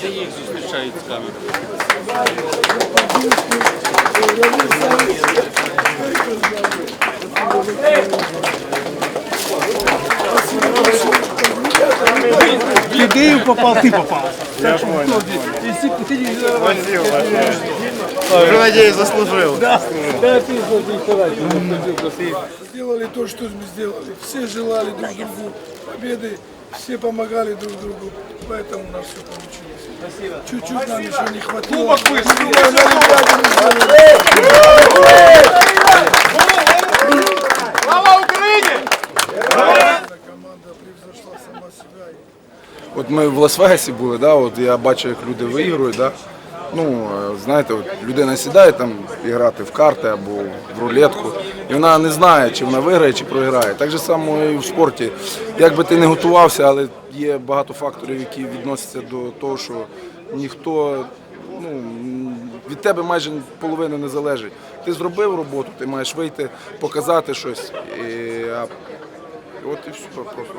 Це їх зустрічають з камери. В Ідею попав, ти попав. Я понял. Уже, надеюсь, заслужил. Да, да, ты заслужил, заслужил. Сделали то, что мы сделали. Все желали друг другу победы, все помогали друг другу. Поэтому у нас все получилось. Спасибо. Чуть-чуть нам еще не хватило. Кубок на Олимпиаде мы. Команда превзошла сама себя. От ми в Лас-Вегасі були, да, от я бачу, як люди виігрують. Да. Ну, е, знаєте, от людина сідає там грати в карти або в рулетку, і вона не знає, чи вона виграє, чи програє. Так же само і в спорті. Як би ти не готувався, але є багато факторів, які відносяться до того, що ніхто ну, від тебе майже половина не залежить. Ти зробив роботу, ти маєш вийти, показати щось. І, а, от і все просто.